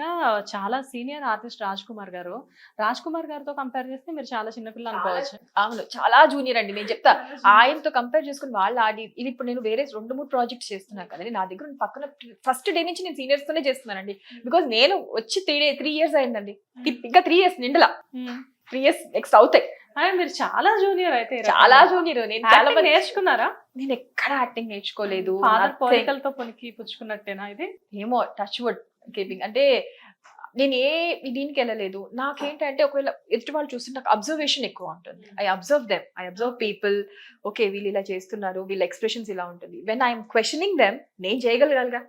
గా చాలా senior artist Raj Kumar గారు. రాజ్ కుమార్ గారితో కంపేర్ చేస్తే మీరు చాలా చిన్నపిల్ల అనుకోవచ్చు. అవును చాలా జూనియర్ అండి. నేను చెప్తా ఆయనతో కంపేర్ చేసుకుని వాళ్ళు ఆడి ఇది ఇప్పుడు నేను వేరే రెండు మూడు ప్రాజెక్ట్స్ చేస్తున్నాను కదండి. నా దగ్గర పక్కన ఫస్ట్ డే నుంచి నేను సీనియర్స్ తోనే చేస్తున్నానండి. బికాజ్ నేను వచ్చి త్రీ డే త్రీ ఇయర్స్ అయిందండి. ఇప్- ఇంకా త్రీ ఇయర్స్ నిండలా. త్రీ ఇయర్స్ నెక్స్ట్ అవుతాయి. మీరు చాలా జూనియర్ అయితే చాలా. జూనియర్ నేను చాలా నేర్చుకున్నారా? నేను ఎక్కడ యాక్టింగ్ నేర్చుకోలేదు. పోలికలతో పొనికి పుచ్చుకున్నట్టేనా ఇది? ఏమో టచ్ వుడ్ కీపింగ్ అంటే నేను ఏ దీనికి వెళ్ళలేదు. నాకేంటంటే ఒకవేళ ఎదుటి వాళ్ళు చూస్తే నాకు అబ్జర్వేషన్ ఎక్కువ ఉంటుంది. I observe them I observe people okay వీళ్ళు ఇలా చేస్తున్నారు. వీళ్ళ ఎక్స్ప్రెషన్స్ ఇలా ఉంటుంది. వెన్ ఐఎమ్ క్వశ్చనింగ్ దెమ్ నేను చేయగలగాలిగా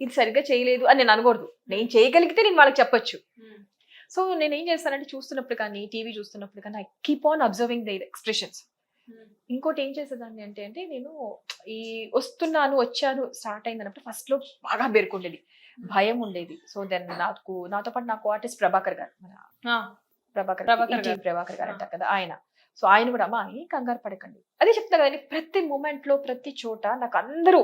ఇది సరిగ్గా చేయలేదు అని నేను అనకూడదు. నేను చేయగలిగితే నేను వాళ్ళకి చెప్పొచ్చు. సో నేను ఏం చేస్తానంటే చూస్తున్నప్పుడు కానీ టీవీ చూస్తున్నప్పుడు కానీ I keep on observing the expressions ఇంకోటి ఏం చేసేదాన్ని అంటే అంటే నేను ఈ వస్తున్నాను వచ్చాను స్టార్ట్ అయిందన్నప్పుడు ఫస్ట్లో బాగా బెరుకుండేది. భయం ఉండేది. సో దెన్ నాకు నాతో పాటు నాకు ఆర్టిస్ట్ ప్రభాకర్ గారు. మన ప్రభాకర్ ప్రభాకర్. ప్రభాకర్ గారు అంటారు కదా ఆయన. సో ఆయన కూడా అమ్మా ఏం కంగారు పడకండి. అదే చెప్తా కదండి ప్రతి మూమెంట్లో ప్రతి చోట నాకు అందరూ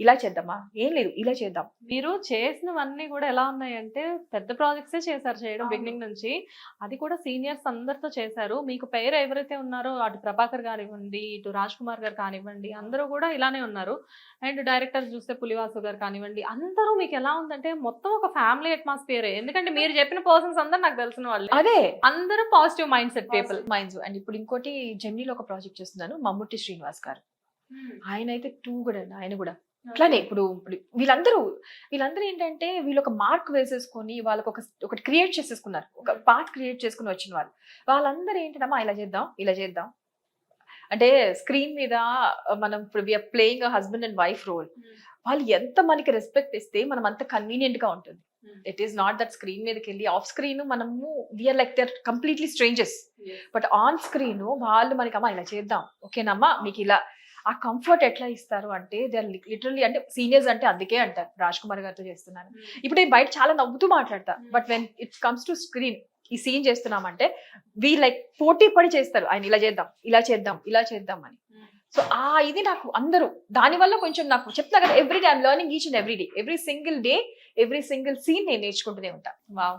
ఇలా చేద్దామా? ఏం లేదు ఇలా చేద్దాం. మీరు చేసినవన్నీ కూడా ఎలా ఉన్నాయంటే పెద్ద ప్రాజెక్ట్సే చేశారు చేయడం. బిగినింగ్ నుంచి. అది కూడా సీనియర్స్ అందరితో చేశారు. మీకు పేరు ఎవరైతే ఉన్నారో అటు ప్రభాకర్ కానివ్వండి ఇటు రాజ్ కుమార్ గారు కానివ్వండి అందరూ కూడా ఇలానే ఉన్నారు. అండ్ డైరెక్టర్ చూస్తే పులివాసు గారు కానివ్వండి అందరూ మీకు ఎలా ఉందంటే మొత్తం ఒక ఫ్యామిలీ అట్మాస్ఫియర్. ఎందుకంటే మీరు చెప్పిన పర్సన్స్ అందరు నాకు తెలిసిన వాళ్ళు. అదే. అందరూ positive mindset people. Minds and ఇప్పుడు ఇంకోటి జెమ్నీలో ఒక ప్రాజెక్ట్ చేస్తున్నాను మమ్ముట్టి శ్రీనివాస్ గారు. ఆయన అయితే టూ కూడా అండి ఆయన కూడా. అట్లానే ఇప్పుడు ఇప్పుడు వీళ్ళందరూ వీళ్ళందరూ ఏంటంటే వీళ్ళు ఒక మార్క్ వేసేసుకొని వాళ్ళకి ఒక ఒకటి క్రియేట్ చేసేసుకున్నారు. ఒక పాత్ క్రియేట్ చేసుకుని వచ్చిన వాళ్ళు. వాళ్ళందరూ ఏంటమ్మా ఇలా చేద్దాం ఇలా చేద్దాం. అంటే స్క్రీన్ మీద మనం ఇప్పుడు we're playing husband and wife role. వాళ్ళు ఎంత మనకి రెస్పెక్ట్ ఇస్తే మనం అంత కన్వీనియంట్గా ఉంటుంది. It is not that screen మీదకి వెళ్ళి ఆఫ్ స్క్రీన్ మనము we're like they're completely strangers but on screen వాళ్ళు మనకి అమ్మా ఇలా చేద్దాం. ఓకేనమ్మా మీకు ఇలా. ఆ కంఫర్ట్ ఎట్లా ఇస్తారు అంటే దే ఆర్ లిటరల్లీ అంటే సీనియర్స్ అంటే అందుకే అంటారు రాజ్ కుమార్ గారితో చేస్తున్నాను. ఇప్పుడు నేను బయట చాలా నవ్వుతూ మాట్లాడతా. Hmm. But when it comes to screen ఈ సీన్ చేస్తున్నామంటే వీ లైక్ పోటీ పడి చేస్తారు. ఆయన ఇలా చేద్దాం ఇలా చేద్దాం ఇలా చేద్దాం అని. సో ఆ ఇది నాకు అందరూ. దానివల్ల కొంచెం నాకు చెప్తా కదా every day I'm learning each and every day every single day every single scene నేను నేర్చుకుంటూనే ఉంటా. వావ్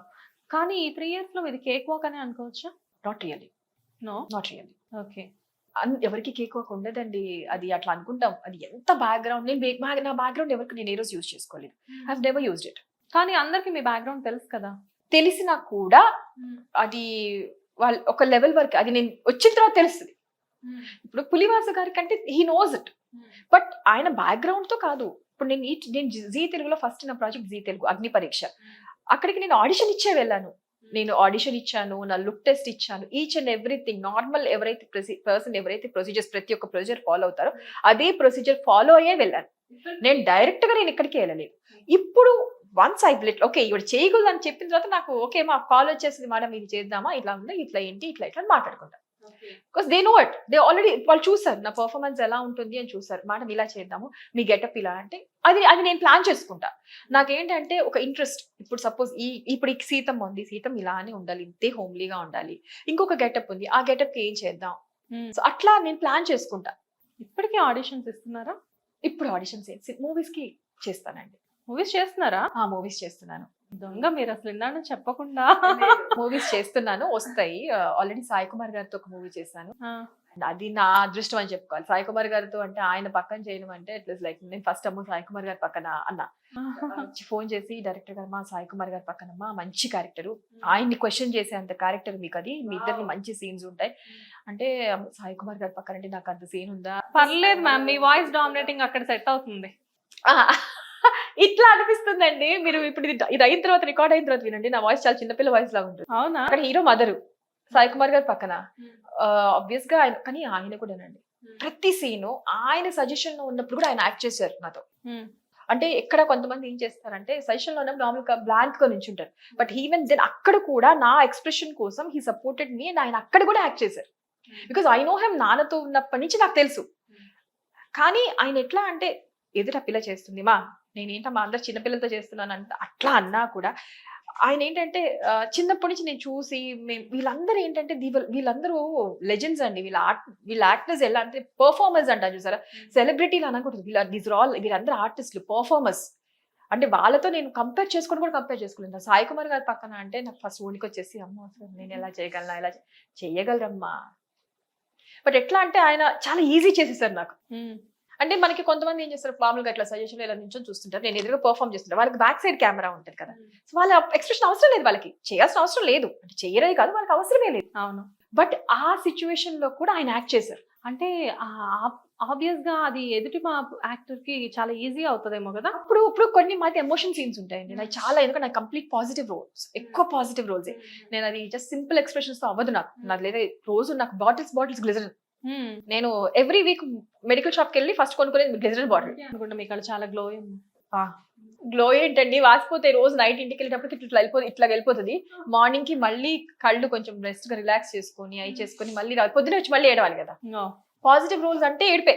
కానీ ఈ త్రీ ఇయర్స్లో ఇది కేక్ వాక్ అని అనుకోవచ్చా? Not really no not really okay ఎవరికి కేక్ వర్క్ ఉండదండి. అది అట్లా అనుకుంటాం. అది ఎంత బ్యాక్గ్రౌండ్ నేను నా బ్యాక్గ్రౌండ్ ఎవరికి నేను ఏ రోజు యూజ్ చేసుకోలేదు. ఐ నెవర్ యూజ్డ్ ఇట్ కానీ అందరికి మీ బ్యాక్గ్రౌండ్ తెలుసు కదా. తెలిసినా కూడా అది వాళ్ళ ఒక లెవెల్ వరకు అది నేను వచ్చిన తర్వాత తెలుస్తుంది. ఇప్పుడు పులివాస గారి కంటే హీ నోస్ ఇట్ బట్ ఆయన బ్యాక్గ్రౌండ్తో కాదు. ఇప్పుడు నేను ఈ- నేను జీ తెలుగులో ఫస్ట్ నా ప్రాజెక్ట్ జీ తెలుగు అగ్ని పరీక్ష. అక్కడికి నేను ఆడిషన్ ఇచ్చే వెళ్ళాను. నేను ఆడిషన్ ఇచ్చాను నా లుక్ టెస్ట్ ఇచ్చాను ఈచ్ అండ్ ఎవ్రీథింగ్ నార్మల్ ఎవరైతే పర్సన్ ఎవరైతే ప్రొసీజర్స్ ప్రతి ఒక్క ప్రొసీజర్ ఫాలో అవుతారో అదే ప్రొసీజర్ ఫాలో అయ్యే వెళ్ళాను. నేను డైరెక్ట్గా నేను ఇక్కడికి వెళ్ళలేదు. ఇప్పుడు వన్స్ ఐ బ్లెట్ ఓకే ఇవి చేయకూడదు అని చెప్పిన తర్వాత నాకు ఓకే మా కాల్ వచ్చేసింది మేడం ఇది చేద్దామా? ఇట్లా ఉంది? ఇట్లా ఏంటి? ఇట్లా ఇట్లా మాట్లాడుకుంటాం. Because they know it they already వాళ్ళు చూసారు. నా పర్ఫార్మెన్స్ ఎలా ఉంటుంది అని చూసారు. మేడం ఇలా చేద్దాము. మీ గెటప్ ఇలా అంటే అది అది నేను ప్లాన్ చేసుకుంటా. నాకేంటంటే ఒక ఇంట్రెస్ట్ ఇప్పుడు సపోజ్ ఈ ఇప్పుడు ఈ సీతం ఉంది. సీతం ఇలానే ఉండాలి. ఇంతే హోమ్లీగా ఉండాలి. ఇంకొక గెటప్ ఉంది. ఆ గెటప్ ఏం చేద్దాం? సో అట్లా నేను ప్లాన్ చేసుకుంటా. ఇప్పటికీ ఆడిషన్స్ ఇస్తున్నారా? ఇప్పుడు ఆడిషన్స్ మూవీస్కి చేస్తానండి. మూవీస్ చేస్తున్నారా? ఆ మూవీస్ చేస్తున్నాను. దొంగ మీరు అసలు ఇందాక చెప్పకుండా. మూవీస్ చేస్తున్నాను వస్తాయి. ఆల్రెడీ సాయి కుమార్ గారితో ఒక మూవీ చేశాను. అది నా అదృష్టం అని చెప్పుకోవాలి. సాయి కుమార్ గారితో అంటే ఆయన పక్కన చేయడం అంటే ఇట్ లైక్ నేను ఫస్ట్ అమ్మ సాయి కుమార్ గారి పక్కన అన్న. ఫోన్ చేసి డైరెక్టర్ గారు మా సాయి కుమార్ గారి పక్కన మా మంచి క్యారెక్టర్ ఆయన్ని క్వశ్చన్ చేసే అంత క్యారెక్టర్ మీకు అది మీ ఇద్దరికి మంచి సీన్స్ ఉంటాయి. అంటే సాయి కుమార్ గారి పక్కన అంటే నాకు అంత సీన్ ఉందా? పర్లేదు మ్యామ్ మీ వాయిస్ డామినేటింగ్ అక్కడ సెట్ అవుతుంది. ఇట్లా అనిపిస్తుందండి. మీరు ఇప్పుడు ఇది అయిన తర్వాత రికార్డ్ అయిన తర్వాత వినండి. నా వాయిస్ చాలా చిన్నపిల్ల వాయిస్ లాగా ఉంటుంది. అవునా? అక్కడ హీరో మదరు సాయి కుమార్ గారి పక్కన. ఆబ్వియస్గా ఆయన కానీ ఆయన కూడానండి. ప్రతి సీను ఆయన సజెషన్లో ఉన్నప్పుడు కూడా ఆయన యాక్ట్ చేశారు నాతో. అంటే ఎక్కడ కొంతమంది ఏం చేస్తారంటే సజెషన్లో ఉన్నప్పుడు నార్మల్గా బ్లాంక్గా నించుంటారు బట్ ఈవెన్ దెన్ అక్కడ కూడా నా ఎక్స్ప్రెషన్ కోసం హీ సపోర్టెడ్ మీ అండ్ ఆయన అక్కడ కూడా యాక్ట్ చేశారు. బికాస్ ఐ నో హెమ్ నాన్నతో ఉన్నప్పటి నుంచి నాకు తెలుసు. కానీ ఆయన ఎట్లా అంటే ఎదుట పిల్ల చేస్తుంది మా నేనేంటమ్మా అందరు చిన్నపిల్లలతో చేస్తున్నాను అంటే అట్లా అన్నా కూడా ఆయన ఏంటంటే చిన్నప్పటి నుంచి నేను చూసి మేము వీళ్ళందరూ ఏంటంటే వీళ్ళందరూ లెజెండ్స్ అండి. వీళ్ళ ఆర్ట్ వీళ్ళ యాక్టర్స్ ఎలా అంటే పర్ఫార్మర్స్ అంటారు చూసారా? సెలబ్రిటీలు అనకూడదు వీళ్ళ దీస్ ఆల్ వీళ్ళందరూ ఆర్టిస్టులు పర్ఫార్మర్స్. అంటే వాళ్ళతో నేను కంపేర్ చేసుకొని కూడా కంపేర్ చేసుకోలేదు సాయి కుమార్ గారి పక్కన అంటే నాకు ఫస్ట్ ఊనికి వచ్చేసి అమ్మ అసలు నేను ఎలా చేయగలనా? ఎలా చే- చెయ్యగలరమ్మా బట్ ఎట్లా అంటే ఆయన చాలా ఈజీ చేసేసారు నాకు. అంటే మనకి కొంతమంది ఏం చేస్తారు? మామూలుగా ఇట్లా సజెషన్ ఇలా నుంచి చూస్తుంటారు. నేను ఎదురుగా పర్ఫామ్ చేస్తుంటారు వాళ్ళకి బ్యాక్ సైడ్ కెమెరా ఉంటుంది కదా. సో వాళ్ళ ఎక్స్ప్రెషన్ అవసరం లేదు వాళ్ళకి. చేయాల్సిన అవసరం లేదు. అంటే చేయరే కాదు వాళ్ళకి అవసరమే లేదు. అవును. బట్ ఆ సిచ్యువేషన్లో కూడా ఆయన యాక్ట్ చేశారు. అంటే ఆబ్వియస్గా అది ఎదుటి మా యాక్టర్కి చాలా ఈజీ అవుతుందేమో కదా. అప్పుడు ఇప్పుడు కొన్ని మాకు ఎమోషన్ సీన్స్ ఉంటాయండి. నాకు చాలా ఎందుకంటే నాకు కంప్లీట్ పాజిటివ్ రోల్స్ ఎక్కువ పాజిటివ్ రోల్స్ నేను అది జస్ట్ సింపుల్ ఎక్స్ప్రెషన్స్తో అవ్వదు నాకు. నాకు లేదా రోజు నాకు బాటిల్స్ బాటిల్స్ గ్లిజరిన్ Hmm. నేను ఎవ్రీ వీక్ మెడికల్ షాప్కి వెళ్ళి ఫస్ట్ కొనుక్కునేది గ్లిజరిన్ బాటిల్. అనుకుంటా మీ కళ్ళు చాలా గ్లో గ్లో ఏంటండి? వాసిపోతే రోజు నైట్ ఇంటికి వెళ్ళేటప్పటికి ఇట్లా వెళ్ళిపోతుంది ఇట్లా వెళ్ళిపోతుంది. మార్నింగ్కి మళ్ళీ కళ్ళు కొంచెం రెస్ట్గా రిలాక్స్ చేసుకొని అవి చేసుకొని మళ్ళీ పొద్దున వచ్చి మళ్ళీ ఏడవాలి కదా. పాజిటివ్ రోల్స్ అంటే ఏడిపే.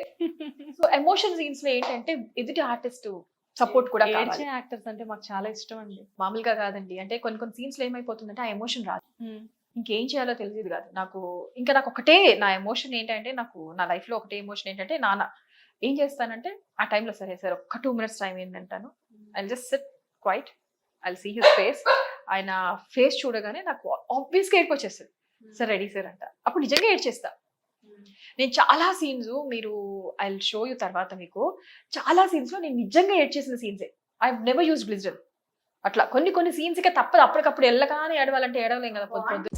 సో ఎమోషన్ సీన్స్లో ఏంటంటే ఎదుటి ఆర్టిస్ట్ సపోర్ట్ కూడా ఏడ్చే యాక్టర్స్ అంటే మాకు చాలా ఇష్టం అండి. మామూలుగా కాదండి. అంటే కొన్ని కొన్ని సీన్స్లో ఏమైపోతుందంటే ఆ ఎమోషన్ రాదు. ఇంకేం చేయాలో తెలియదు కాదు. నాకు ఇంకా నాకు ఒకటే నా ఎమోషన్ ఏంటంటే నాకు నా లైఫ్లో ఒకటే ఎమోషన్ ఏంటంటే నాన్న ఏం చేస్తానంటే ఆ టైంలో సరే సార్ ఒక్క two minutes time ఏంటంటాను I just sit quiet I see his face ఆయన ఫేస్ చూడగానే నాకు ఆబ్వియస్గా ఏడుపు వచ్చేస్తుంది సార్ రెడీ సార్ అంట. అప్పుడు నిజంగా ఏడ్చేస్తా. నేను చాలా సీన్స్ మీరు ఐ షో యూ తర్వాత మీకు. చాలా సీన్స్ నేను నిజంగా ఏడ్చేసిన సీన్సే ఐ నెవర్ యూస్ గ్లిజర్ అట్లా కొన్ని కొన్ని సీన్స్ ఇక తప్పదు. అప్పటికప్పుడు వెళ్ళగానే ఏడవాలంటే ఏడవలేం కదా పొద్దు.